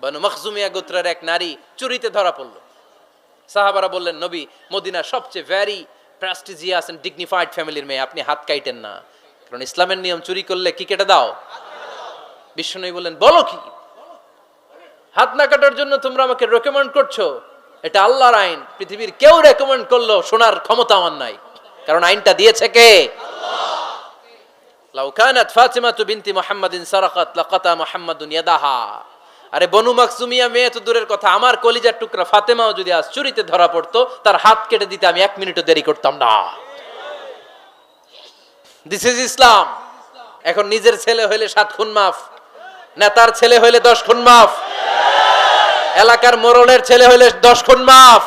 বানু মখজুমিয়া গোত্রের এক নারী চুরিতে ধরা পড়ল। সাহাবারা বললেন, নবী, মদিনা সবচেয়ে ভ্যারি প্রেস্টিজিয়াস এন্ড ডিগনিফাইড ফ্যামিলির মেয়ে, আপনি হাত কাইটেন না। কারণ ইসলামের নিয়ম চুরি করলে কি কেটে দাও? বিশ্বনবী বললেন, বলো কি? হাত না কাটার জন্য তোমরা আমাকে রেকমেন্ড করছ। এটা আল্লাহর আইন। পৃথিবীর কেউ রেকমেন্ড করল, শোনার ক্ষমতা আমার নাই। কারণ আইনটা দিয়েছে কে? লাউ কানাত ফাতিমাতু বিনতি মুহাম্মাদিন সারাকাত, লাকাতা মুহাম্মাদুন ইয়াদাহা। আরে বনু মাকসুমিয়া মেয়ে তো দূরের কথা, আমার কলিজার টুকরা ফাতেমাও যদি আজ চুরিতে ধরা পড়তো, তার হাত কেটে দিতে আমি এক মিনিটও দেরি করতাম না। দিস ইজ ইসলাম এখন নিজের ছেলে হইলে সাত খুন মাফ, নেতার ছেলে হইলে দশ খুন মাফ, এলাকার মোরলের ছেলে হইলে দশ খুন মাফ।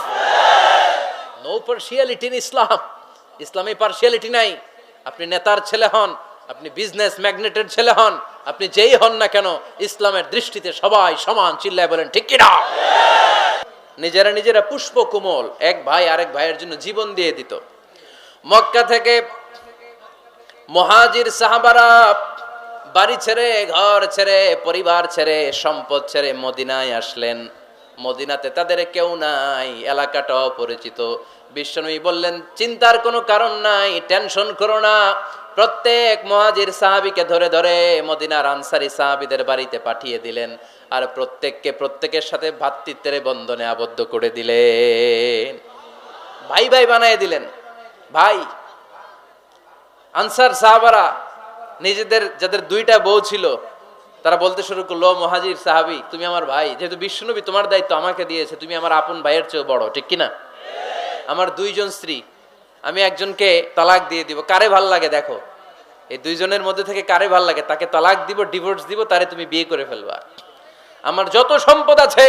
নো পার্সিয়ালিটি ইন ইসলাম ইসলামে পার্সিয়ালিটি নাই। আপনি নেতার ছেলে হন, আপনি বিজনেস ম্যাগনেটের ছেলে হন আপনি যেই হন না কেন, ইসলামের দৃষ্টিতে সবাই সমান চিল্লায় বলেন, ঠিক কিনা? নিজেরা নিজেরা পুষ্প কোমল, এক ভাই আরেক ভাইয়ের জন্য জীবন দিয়ে দিত। মক্কা থেকে মহাজির সাহাবারা বাড়ি ছেড়ে, ঘর ছেড়ে, পরিবার ছেড়ে, সম্পদ ছেড়ে মদিনায় আসলেন। মদিনাতে তাদের কেউ নাই এলাকাটা অপরিচিত বিশ্বনবী বললেন, চিন্তার কোনো কারণ নাই, টেনশন করো না। প্রত্যেক মহাজির সাহাবিকে ধরে ধরে মদিনার আনসারি সাহাবিদের বাড়িতে পাঠিয়ে দিলেন আর প্রত্যেককে প্রত্যেকের সাথে ভাতৃত্বের বন্ধনে আবদ্ধ করে দিলেন। ভাই ভাই বানায় দিলেন। ভাই, আনসার সাহাবারা নিজেদের যাদের দুইটা বউ ছিল, তারা বলতে শুরু করল, "ও মহাজির সাহাবি, তুমি আমার ভাই। যেহেতু বিশ্বনবী তোমার দায়িত্ব আমাকে দিয়েছে, তুমি আমার আপন ভাইয়ের চেয়েও বড়, ঠিক কিনা? আমার দুইজন স্ত্রী আমি একজনকে তালাক দিয়ে দিব। কারে ভালো লাগে দেখো? এই দুইজনের মধ্যে থেকে কারে ভালো লাগে? তাকে তালাক দিব ডিভোর্স দিব, তারে তুমি বিয়ে করে ফেলবা। আমার যত সম্পদ আছে,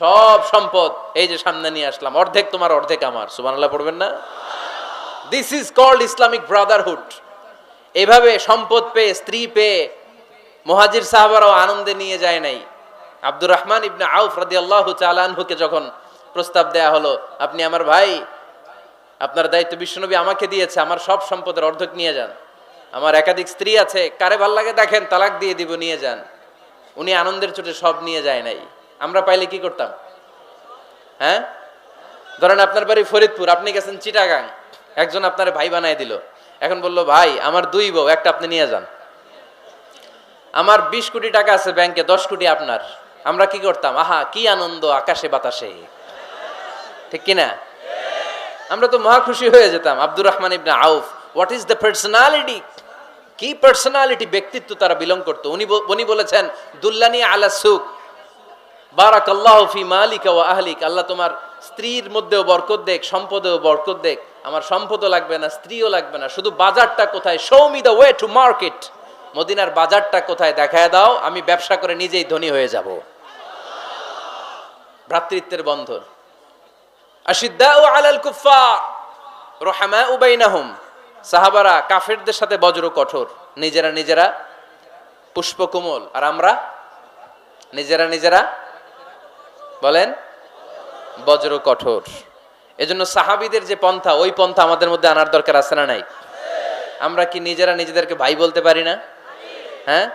সব সম্পদ এই যে সামনে নিয়ে আসলাম। অর্ধেক তোমার, অর্ধেক আমার। সুবহানাল্লাহ, পড়বেন না? This is called Islamic brotherhood এভাবে সম্পদ পেয়ে, স্ত্রী পেয়ে, মহাজির সাহাবারাও আনন্দে নিয়ে যায় নাই। আব্দুর রহমান ইবনে আউফ রাদি আল্লাহ চালানহুকে যখন প্রস্তাব দেয়া হলো, আপনি আমার ভাই, আপনার দায়িত্ব বিশ্বনবী আমাকে দিয়েছে, আমার সব সম্পদের অর্ধেক নিয়ে যান। আমার একাধিক স্ত্রী আছে, কারে ভালো লাগে দেখেন, তালাক দিয়ে দিব, নিয়ে যান। উনি আনন্দের চোটে সব নিয়ে যায় নাই। আমরা পাইলে কি করতাম? হ্যাঁ? ধরেন আপনার বাড়ি ফরিদপুর, আপনি গেছেন চিটাগাং, একজন আপনার ভাই বানায় দিল। এখন বলল, ভাই, আমার দুই বউ, একটা আপনি নিয়ে যান। আমার বিশ কোটি টাকা আছে ব্যাংকে, দশ কোটি আপনার। আমরা কি করতাম? আহা, কি আনন্দ আকাশে বাতাসে। ঠিক কিনা? আমরা তো মহা খুশি হয়ে যেতাম। Abdur Rahman ibn Awf what is the personality কি পার্সোনালিটি ব্যক্তিত্ব তারা বিলং করতো? উনি উনি বলেছেন, দুল্লানি আলা সুক বারাক আল্লাহ ফি মালিক ও আহলিক। আল্লাহ তোমার স্ত্রীর মধ্যেও বরকত দেখ, সম্পদেও বরকত দেখ। আমার সম্পদও লাগবে না, স্ত্রীও লাগবে না। শুধু বাজারটা কোথায়? Show me the way to market মদিনার বাজারটা কোথায়? দেখায় দাও, আমি ব্যবসা করে নিজেই ধনী হয়ে যাব। ভ্রাতৃত্বের বন্ধন। আশিদ্দাউ আলাল কুফফার, রহামাউ বাইনাহুম। সাহাবারা কাফেরদের সাথে বজ্র কঠোর। নিজেরা নিজেরা পুষ্পকোমল। আর আমরা? নিজেরা নিজেরা বলেন, বজ্র কঠোর। এজন্য সাহাবিদের যে পন্থা, ওই পন্থা আমাদের মধ্যে আনার দরকার আছে না নাই? আমরা কি নিজেরা নিজেদেরকে ভাই বলতে পারি না? হ্যাঁ?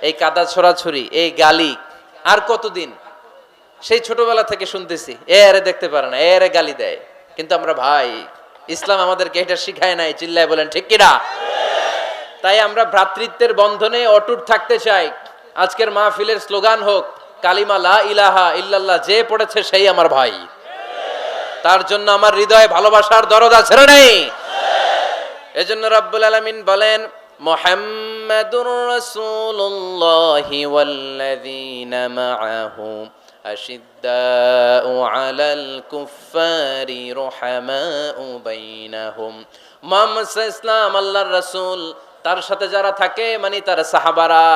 এই কাদা ছড়াছড়ি, এই গালি, আর কতদিন? সেই ছোটবেলা থেকে শুনতেছি, এ আরে দেখতে পারে না, এ আরে গালি দেয়। কিন্তু আমরা ভাই, ইসলাম আমাদেরকে এটা শিখায় নাই, চিল্লায় বলেন, ঠিক কিনা তাই আমরা ভ্রাতৃত্বের বন্ধনে অটুট থাকতে চাই। আজকের মাহফিলের স্লোগান হোক, কালিমা লা ইলাহা ইল্লাল্লাহ, যে পড়েছে সেই আমার ভাই। তার জন্য আমার হৃদয়ে ভালোবাসার দরদ আছে নেই? এজন্য রাব্বুল আলামিন বলেন, মুহাম্মাদুর রাসূলুল্লাহি ওয়াল্লাযীনা মাআহু। আশিদ্দাউ আলাল কুফফারি রুহামাউ বাইনাহুম মুহাম্মদ ইসলাম আল্লাহর রাসূল তার সাথে যারা থাকে মানে তার সাহাবারা,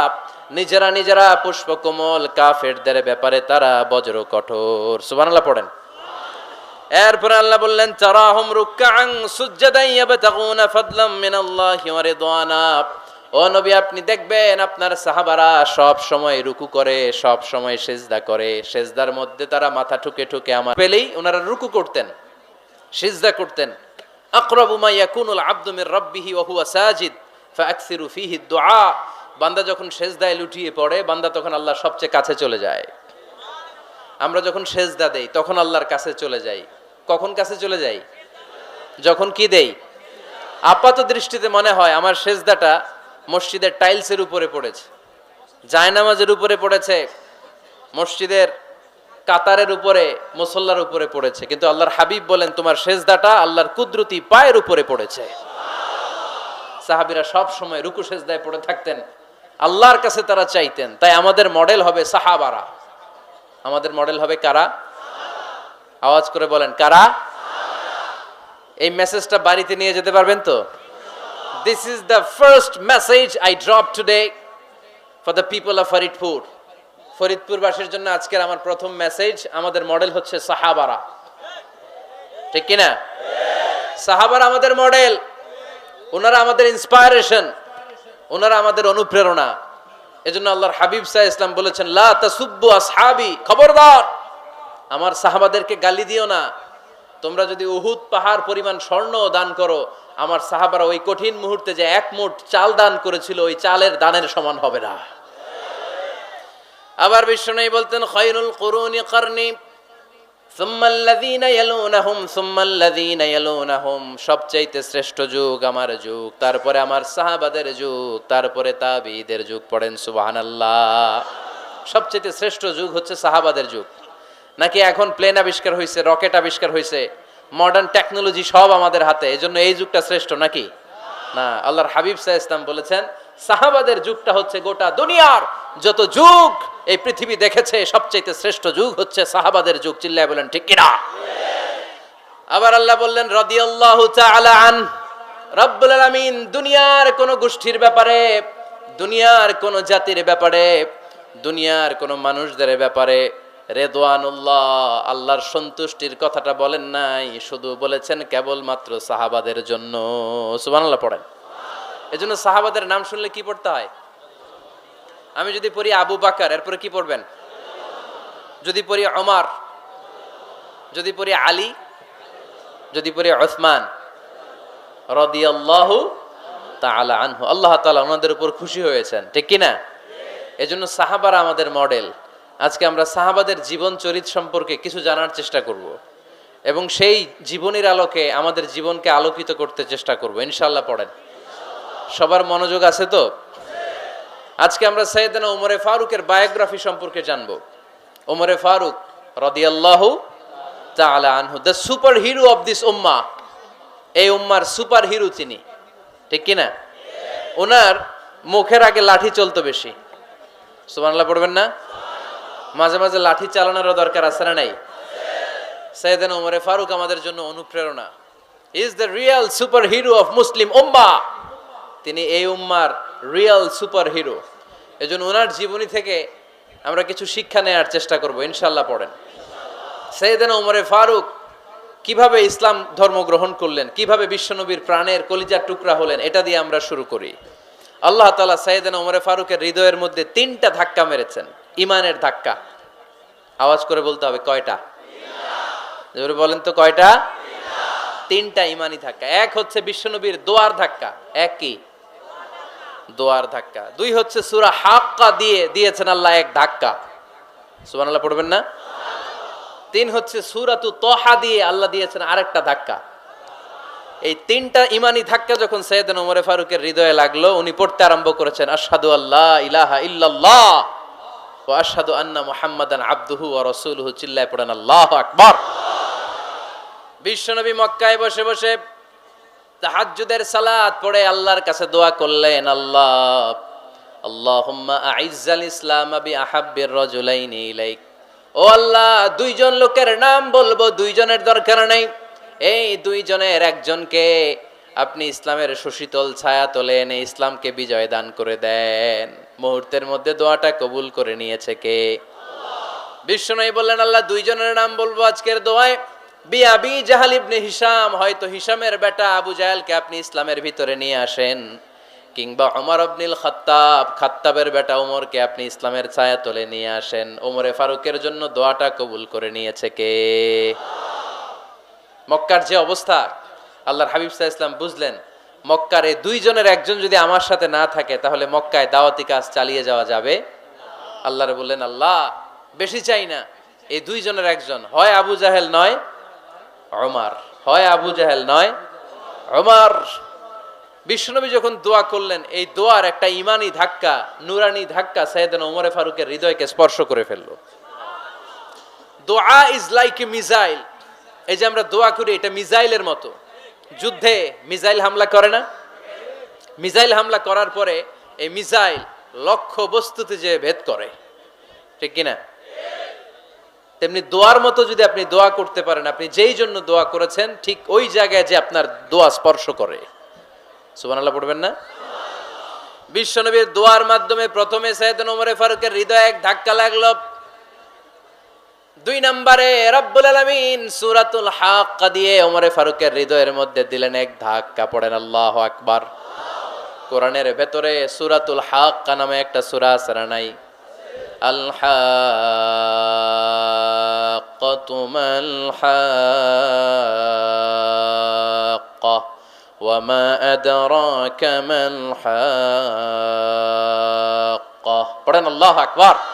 নিজেরা নিজেরা পুষ্পকমল কাফেরদের ব্যাপারে তারা বজ্র কঠোর। সুবহানাল্লাহ পড়েন। এরপর আল্লাহ বললেন তারাহুম রুকআন সুজদান ইয়াবতাগুনা ফাদলাম মিনাল্লাহি ওয়া রিদওয়ানা। ও নবী, আপনি দেখবেন আপনার সাহাবারা সব সময় রুকু করে, সব সময় সেজদা করে। সেজদার মধ্যে তারা মাথা ঠুকে ঠুকে আমার পেলেই ওনারা রুকু করতেন, সেজদা করতেন। সাজিদ বান্দা যখন সেজদায় লুটিয়ে পড়ে, বান্দা তখন আল্লাহর সবচেয়ে কাছে চলে যায়। আমরা যখন সেজদা দেই, তখন কাছে চলে যাই। কখন কাছে চলে যাই? যখন কি দেই? আপাত দৃষ্টিতে মনে হয় আমার সেজদাটা মসজিদের টাইলসের উপরে পড়েছে, জায়নামাজের উপরে পড়েছে, মসজিদের কাতারের উপরে, মুসল্লার উপরে পড়েছে। কিন্তু আল্লাহর হাবিব বলেন, তোমার সেজদাটা আল্লাহর কুদরতি পায়ের উপরে পড়েছে। সাহাবিরা সব সময় রুকু সেজদায় পড়ে থাকতেন। আল্লাহর কাছে তারা চাইতেন, তাই আমাদের মডেল হবে সাহাবারা। আমাদের মডেল হবে কারা? আওয়াজ করে বলেন, কারা? এই মেসেজটা বাড়িতে নিয়ে যেতে পারবেন তো? This is the first message I drop today for the people of Faridpur ফরিদপুরবাসীর জন্য আজকের আমার প্রথম মেসেজ আমাদের মডেল হচ্ছে সাহাবারা। ঠিক কিনা? সাহাবারা আমাদের মডেল ওনারা আমাদের ইন্সপায়ারেশন ওনারা আমাদের অনুপ্রেরণা। এজন্য আল্লাহর হাবিব সাহ ইসলাম বলেছেন, লা তাসুব্বু আসহাবি, খবরদার! আমার সাহাবাদেরকে গালি দিও না। তোমরা যদি উহুদ পাহাড় পরিমাণ স্বর্ণ দান করো আমার সাহাবারা ওই কঠিন মুহূর্তে যে এক মুঠ চাল দান করেছিল, ওই চালের দানের সমান হবে না। আবার বিষ্ণু বলতেন খৈরুল করুনি সবচাইতে শ্রেষ্ঠ যুগ আমার যুগ, তারপরে আমার সাহাবাদের যুগ, তারপরে যুগ পড়েন সবচাইতে শ্রেষ্ঠ যুগ হচ্ছে সাহাবাদের যুগ। নাকি এখন প্লেন আবিষ্কার হয়েছে রকেট আবিষ্কার হয়েছে মডার্ন টেকনোলজি সব আমাদের হাতে, এজন্য এই যুগটা শ্রেষ্ঠ নাকি? না, আল্লাহর হাবিব সাহ ইসলাম বলেছেন, সাহাবাদের যুগটা হচ্ছে গোটা দুনিয়ার যত যুগ এই পৃথিবী দেখেছে, সবচাইতে শ্রেষ্ঠ যুগ হচ্ছে সাহাবাদের যুগ, চিল্লায় বলেন, ঠিক কিনা? আবার আল্লাহ বললেন, রাদিয়াল্লাহু তাআলা আন, রব্বুল আলামিন, দুনিয়ার কোন গোষ্ঠীর ব্যাপারে, দুনিয়ার কোন জাতির ব্যাপারে, দুনিয়ার কোন মানুষদের ব্যাপারে রেদওয়ানুল্লাহ, আল্লাহর সন্তুষ্টির কথাটা বলেন নাই, শুধু বলেছেন কেবলমাত্র সাহাবাদের জন্য। সুবহানাল্লাহ পড়েন। এজন্য সাহাবাদের নাম শুনলে কি পড়তে হয়? আমি যদি পড়ি আবু বাকার, এরপরে কি পড়বেন? যদি পড়ি অমার যদি পড়ি আলী, যদি পড়ি ওসমান, রদিয়াল্লাহু তাআলা আনহু। আল্লাহ তাআলা ওনাদের উপর খুশি হয়েছেন, ঠিক কি না এজন্য সাহাবারা আমাদের মডেল। আজকে আমরা সাহাবাদের জীবন চরিত সম্পর্কে কিছু জানার চেষ্টা করব। এবং সেই জীবনের আলোকে আমাদের জীবনকে আলোকিত করতে চেষ্টা করব। ইনশাল্লাহ পড়েন। সবার মনোযোগ আছে তো? আজকে আমরা সৈয়দনা ওমরে ফারুকের বায়োগ্রাফি সম্পর্কে জানব। ওমরে ফারুক রদিয়াল্লাহু তাআলা আনহু the super hero of this উম্মা এই উম্মার সুপার হিরো তিনি। ঠিক কি না? ওনার মুখের আগে লাঠি চলতো বেশি। সুবহানাল্লাহ পড়বেন না? মাঝে মাঝে লাঠি চালানোরও দরকার আছে না নাই? সৈয়দান ওমরে ফারুক আমাদের জন্য অনুপ্রেরণা। Is the real super hero of Muslim উম্মা তিনি এই উম্মার রিয়েল সুপার হিরো এজন্য ওনার জীবনী থেকে আমরা কিছু শিক্ষা নেওয়ার চেষ্টা করব ইনশাল্লাহ পড়েন। সৈয়দান ওমরে ফারুক কীভাবে ইসলাম ধর্ম গ্রহণ করলেন, কীভাবে বিশ্বনবীর প্রাণের কলিজার টুকরা হলেন, এটা দিয়ে আমরা শুরু করি। আল্লাহ তালা সৈয়দান ওমরে ফারুকের হৃদয়ের মধ্যে তিনটা ধাক্কা মেরেছেন। ইমানের ধাক্কা। আওয়াজ করে বলতে হবে, কয়টা? বলেন তো, কয়টা? তিনটা ইমানি ধাক্কা। এক হচ্ছে বিশ্বনবীর দোয়ার ধাক্কা। এক কি? দোয়ার ধাক্কা। দুই হচ্ছে সুরা হাক্কা দিয়ে দিয়েছেন আল্লাহ এক ধাক্কা। সুবহানাল্লাহ, পড়বেন না? তিন হচ্ছে সুরাতু তহা দিয়ে আল্লাহ দিয়েছেন আরেকটা ধাক্কা। এই তিনটা ইমানি ধাক্কা যখন সৈয়দ ওমরে ফারুকের হৃদয়ে লাগল, উনি পড়তে আরম্ভ করেছেন আসাদু আল্লাহ ইলাহা ইল্লাল্লাহ। ও আন্না মুহাম্মাদান আবদুহু ওয়া রাসূলুহু, চিল্লায় পড়েন, আল্লাহু আকবার। বিশ্বনবী মক্কায় বসে বসে তাহাজ্জুদের সালাত পড়ে আল্লাহর কাছে দোয়া করলেন, আল্লাহ, আল্লাহুম্মা আইজ্জাল ইসলাম বি আহাব্বির রাজুলাইনি ইলাইক। ও আল্লাহ, দুইজন লোকের নাম বলব, দুইজনের দরকার নেই। এই দুইজনের একজনকে আপনি ইসলামের সুশীতল ছায়া তোলে এনে ইসলামকে বিজয় দান করে দেন। মুহূর্তের মধ্যে দোয়াটা কবুল করে নিয়েছে কে? বিশ্বনবী বললেন, আল্লাহ দুইজনের নাম বলব আজকের দোয়ায়। বিয়াবি জাহাল ইবনে হিসাম হয়তো হিসামের বেটা আবু জাহেলকে আপনি ইসলামের ভিতরে নিয়ে আসেন। কিংবা ওমর আবনিল খাত্তাব, খাত্তাবের বেটা ওমরকে আপনি ইসলামের ছায়া তোলে নিয়ে আসেন। ওমরে ফারুকের জন্য দোয়াটা কবুল করে নিয়েছে কে? মক্কার যে অবস্থা, আল্লাহর হাবিব সাহা ইসলাম বুঝলেন মক্কার এই দুইজনের একজন যদি আমার সাথে না থাকে, তাহলে মক্কায় দাওয়াতি কাজ চালিয়ে যাওয়া যাবে? আল্লাহরে বললেন, আল্লাহ, বেশি চাই না। এই দুইজনের একজন, হয় আবু জাহেল, নয় ওমার। হয় আবু জাহেল, নয় ওমার। বিশ্বনবী যখন দোয়া করলেন, এই দোয়ার একটা ইমানি ধাক্কা, নুরানি ধাক্কা সৈয়দন ওমরে ফারুকের হৃদয়কে স্পর্শ করে ফেলল। দোয়া ইজ লাইক এ মিসাইল এই যে আমরা দোয়া করি, এটা মিসাইলের মতো। যুদ্ধে মিসাইল হামলা করে না? মিসাইল হামলা করার পরে এই মিসাইল লক্ষ্য বস্তুতে যে ভেদ করে, ঠিক কিনা? তেমনি দোয়ার মতো যদি আপনি দোয়া করতে পারেন, আপনি যেই জন্য দোয়া করেছেন, ঠিক ওই জায়গায় যে আপনার দোয়া স্পর্শ করে। সুবহানাল্লাহ পড়বেন না? বিশ্বনবীর দোয়ার মাধ্যমে প্রথমে সৈয়দ ওমরে ফারুকের হৃদয়ে এক ধাক্কা লাগল। দুই নম্বরে, রব্বুল আলামিন সুরাতুল হাক্কা দিয়ে ওমরে ফারুকের হৃদয়ের মধ্যে দিলেন এক ধাক্কা, পড়েন আল্লাহু আকবার। কোরআনের ভেতরে সূরাতুল হাক্কা নামে একটা সুরা না নাই? আল্লাহু আকবার।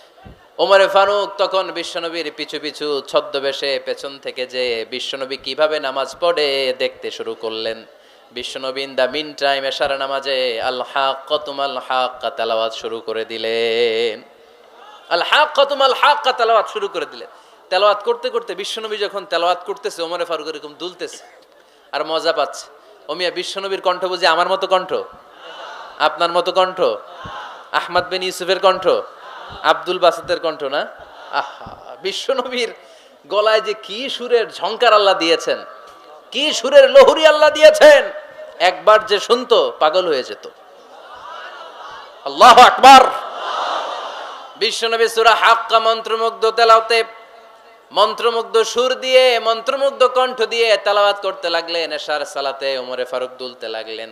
ওমরে ফারুক তখন বিশ্বনবীর পিছু পিছু ছদ্মবেশে পেছন থেকে যে বিশ্বনবী কীভাবে নামাজ পড়ে দেখতে শুরু করলেন। বিশ্বনবী ইন দা মিন টাইম এশারা নামাজে আল হাক কতুম আল হাক শুরু করে দিলেন। আল হাক কতুম আল হাক শুরু করে দিলেন। তেলাওয়াত করতে করতে বিশ্বনবী যখন তেলাওয়াত করতেছে, ওমরে ফারুক এরকম দুলতেছে আর মজা পাচ্ছে। ওমিয়া বিশ্বনবীর কণ্ঠ বুঝি আমার মতো কণ্ঠ? আপনার মতো কণ্ঠ? আহমদ বিন ইউসুফের কণ্ঠ? আব্দুল বাসাতের কণ্ঠ না? আহা, বিশ্বনবীর গলায় যে কি সুরের ঝংকার আল্লাহ দিয়েছেন, কি সুরের লহুরি আল্লাহ দিয়েছেন, একবার যে শুনতো, পাগল হয়ে যেত। আল্লাহ আকবার। বিশ্বনবী সুরা হাক্কা মন্ত্রমুগ্ধ তেলাওতে মন্ত্রমুগ্ধ সুর দিয়ে, মন্ত্রমুগ্ধ কণ্ঠ দিয়ে তেলাওয়াত করতে লাগলেন, এশার সালাতে ওমরে ফারুক দুলতে লাগলেন।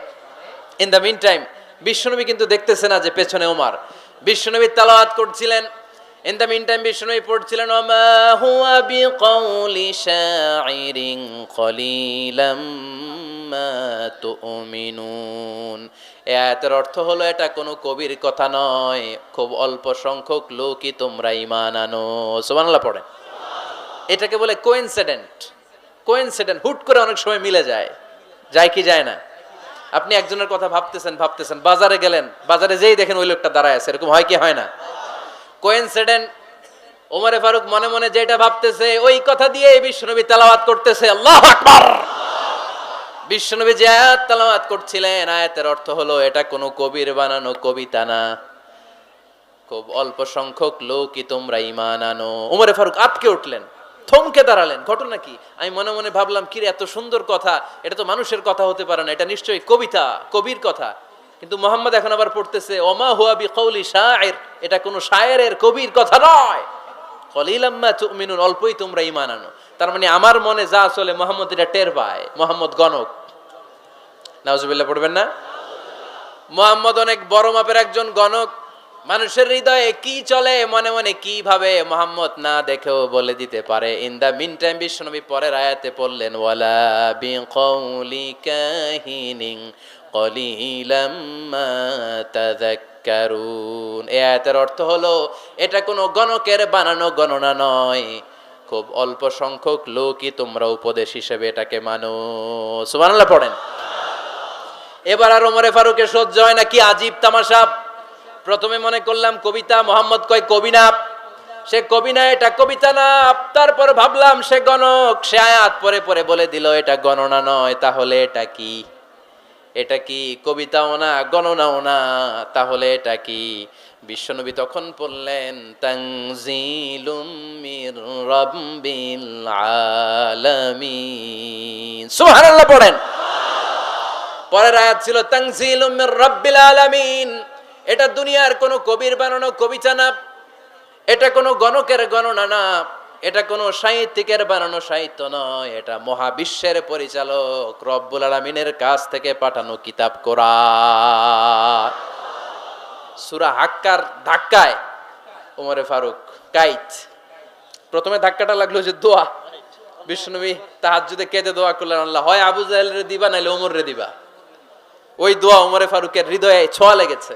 ইন দ্য মিন টাইম বিশ্বনবী কিন্তু দেখতেছে না যে পেছনে ওমার বিশ্বনবী তালাওয়াত করছিলেন। ইন দ্য মিন টাইম বিশ্বনবী পড়ছিলেন, ওমা হুয়া বিকাউলি শাইরিন কলিলাম মা তুমিনুন। এ আয়াতের অর্থ হলো, এটা কোনো কবির কথা নয়। খুব অল্প সংখ্যক লোকই তোমরা ইমান আনো। সুবহানাল্লাহ পড়ে। এটাকে বলে কোইনসিডেন্ট কোইনসিডেন্ট হুট করে অনেক সময় মিলে যায়। যায় কি যায় না? আপনি একজনের কথা ভাবতেছেন ভাবতেছেন, বাজারে গেলেন, বাজারে যেই দেখেন ওই লোকটা দাঁড়ায় আছে, এরকম হয় কি, হয় না? কোয়েন্সিডেন্ট ওমরে ফারুক মনে মনে যেটা ভাবতেছে, ওই কথা দিয়ে বিশ্বনবী তেলাওয়াত করতেছে, আল্লাহ আকবার! বিশ্বনবী যে আয়াত তেলাওয়াত করছিলেন, আয়াতের অর্থ হলো, এটা কোনো কবির বানানো কবিতা না। খুব অল্প সংখ্যক লোকই তোমরা ইমান আনো। ওমরে ফারুক আটকে উঠলেন। থমকে দাঁড়ালেন। ঘটনা কি? আমি মনে মনে ভাবলাম, কিরে, এত সুন্দর কথা। এটা তো মানুষের কথা হতে পারে না। এটা নিশ্চয়ই কবিতা, কবির কথা। কিন্তু মোহাম্মদ এখন আবার পড়তেছে, ওমা হুয়া বি কৌলি শায়ের এটা কোনো শায়েরের কবির কথা নয়। কলিলাম্মা তুমিনুন, অল্পই তোমরা ইমান আনো। তার মানে আমার মনে যা চলে, মোহাম্মদ এটা টের পায়। মোহাম্মদ গণক। নাউজুবিল্লাহ, পড়বেন না? মোহাম্মদ অনেক বড় মাপের একজন গণক। মানুষের হৃদয়ে কি চলে, মনে মনে কি ভাবে মোহাম্মদ না দেখেও বলে দিতে পারে। ইন দা মিন টাইম বিশ্বনবী পরের আয়াতে পড়লেন, ওয়ালা বি কৌলি কাহিনিং কলিলাম মা তাযাক্কারুন। এই আয়াতের অর্থ হলো, এটা কোনো গণকের বানানো গণনা নয়। খুব অল্প সংখ্যক লোকই তোমরা উপদেশ হিসেবে এটাকে মানো। সুবহানাল্লাহ, পড়েন। এবার আর ওমরে ফারুকের সহ্য হয় না, কি আজীব তামাশা। প্রথমে মনে করলাম কবিতা, মোহাম্মদ কয় কবি না সে কবি না এটা কবিতা না, তারপর ভাবলাম সে গণক। সে আয়াত পরে পরে বলে দিল, এটা গণনা নয়, তাহলে এটা কি? এটা কি কবিতাও না, গণনাও না, তাহলে এটা কি? বিশ্বনবী তখন পড়লেন তাংজিলুম পড়েন। পরের আয়াত ছিল তাংজিলুম মির রাব্বিল আলামিন। এটা দুনিয়ার কোনো কবির বানানো কবিতা না। এটা কোনো গণকের গণনা না। এটা কোনো সাহিত্যিকের বানানো সাহিত্য নয়। এটা মহাবিশ্বের পরিচালক রব্বুল আলমিনের কাছ থেকে পাঠানো কিতাব কোরআন। সুরা হাক্কার ধাক্কায় ওমরে ফারুক কাইত। প্রথমে ধাক্কাটা লাগল যে দোয়া। বিষ্ণুনবী তাহার যদি কেঁদে দোয়া করলেন, আল্লাহ, হয় আবু জাহেলের দিবা নাইলে ওমর রে দিবা। ওই দোয়া উমরে ফারুকের হৃদয়ে ছোঁয়া লেগেছে।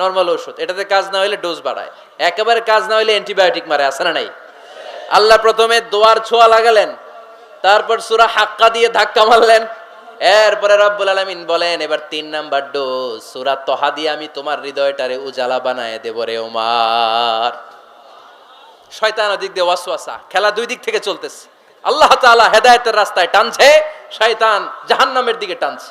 নর্মাল ওষুধ। এটাতে কাজ না হলে ডোজ বাড়ায়। একেবারে কাজ না হলে অ্যান্টিবায়োটিক মারে আসে না নাই? আল্লাহ প্রথমে দোয়ার ছোঁয়া লাগালেন, তারপর সুরা হাক্কা দিয়ে ধাক্কা মারলেন। এরপরে রব্বুল আলামিন বলেন, এবার তিন নাম্বার ডোজ, সুরা তহা দিয়ে আমি তোমার হৃদয়টারে উজালা বানায় দেব রে ওমার। শয়তান দিক দিয়ে ওয়াসওয়াসা, খেলা দুই দিক থেকে চলতেছে। আল্লাহ তাআলা হেদায়েতের রাস্তায় টানছে, শয়তান জাহান্নামের দিকে টানছে।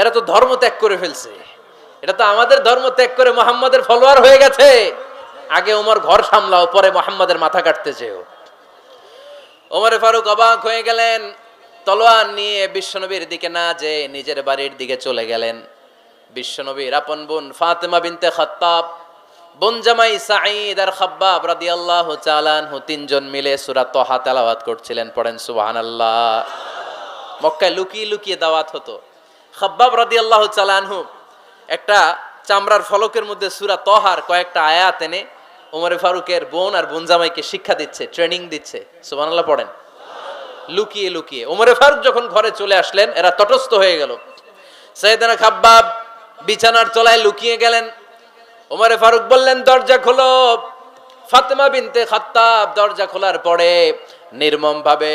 এরা তো ধর্ম ত্যাগ করে ফেলছে। এটা তো আমাদের ধর্ম ত্যাগ করে মোহাম্মদের ফলোয়ার হয়ে গেছে। আগে ওমর ঘর সামলাও, পরে মোহাম্মদের মাথা কাটতে চেও ওমরে ফারুক অবাক হয়ে গেলেন, তলোয়ার নিয়ে বিশ্বনবীর দিকে না যে নিজের বাড়ির দিকে চলে গেলেন। বিশ্বনবীর আপন বোন ফাতেমা বিনতে খাত্তাব, বোন জামাই সাঈদ আর খাব্বাব রাদিয়াল্লাহু চালানহু তিনজন মিলে সূরা তহা তেলাওয়াত করছিলেন, পড়েন সুবহানাল্লাহ। মক্কায় লুকিয়ে লুকিয়ে দাওয়াত হতো। খাব্বাব রাদি আল্লাহ চালানহু একটা চামড়ার ফলকের মধ্যে সূরা তহার কয়েকটা আয়াত এনে ওমরে ফারুকের বোন আর বোন জামাইকে শিক্ষা দিচ্ছে ট্রেনিং দিচ্ছে। সুবহানাল্লাহ পড়েন। লুকিয়ে লুকিয়ে। ওমরে ফারুক যখন ঘরে চলে আসলেন, এরা তটস্থ হয়ে গেল। সৈয়দানা খাব্বাব বিছানার তলায় লুকিয়ে গেলেন। ওমরে ফারুক বললেন, দরজা খোলো। ফাতেমা বিনতে খাত্তাব দরজা খোলার পরে নির্মম ভাবে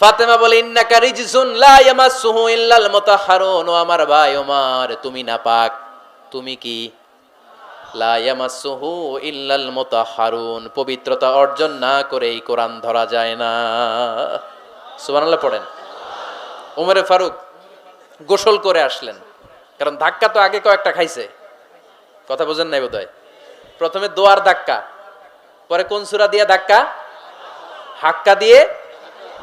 ফাতেমা বলে, ইন্নাকা রিজসুন লা ইয়ামাসসুহু ইল্লাল মুতাহহারুন ও আমার ভাই ওমর, তুমি নাপাক তুমি কি? লা ইয়ামাসসুহু ইল্লাল মুতাহহারুন পবিত্রতা অর্জন না করে এই কোরআন ধরা যায় না। সুবহানাল্লাহ পড়েন। উমরে ফারুক গোসল করে আসলেন, কারণ ধাক্কা তো আগে কয়েকটা খাইছে। কথা বোঝেন নাই বোধহয়? প্রথমে দোয়ার ধাক্কা, পরে কোন সুরা দিয়ে ধাক্কা? হাক্কা দিয়ে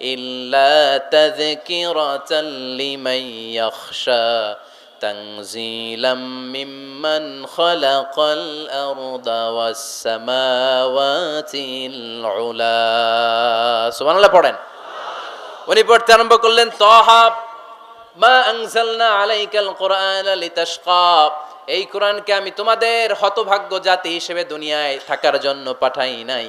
إلا تذكرة لمن يخشى تنزيلا ممن خلق الأرض والسماوات العلا سبحان الله পড়েন উনি পড়তে আরম্ভ করলেন তহা মা আনজালনা আলাইকাল কোরআন লিতাশকা এই কোরআনকে আমি তোমাদের হতভাগ্য জাতি হিসেবে দুনিয়ায় থাকার জন্য পাঠাই নাই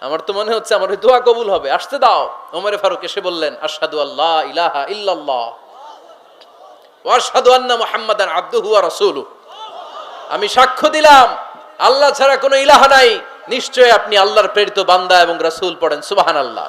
আমার তো মনে হচ্ছে আমার দোয়া কবুল হবে। আসতে দাও। ওমরে ফারুক এসে বললেন, আশহাদু আল্লাহ ইলাহা ইল্লাল্লাহ ওয়া আন্না মুহাম্মাদান আবদুহু ওয়া রাসূলুহু। আমি সাক্ষ্য দিলাম, আল্লাহ ছাড়া কোনো ইলাহা নাই। নিশ্চয় আপনি আল্লাহর প্রেরিত বান্দা এবং রাসূল পড়েন, সুবহানাল্লাহ।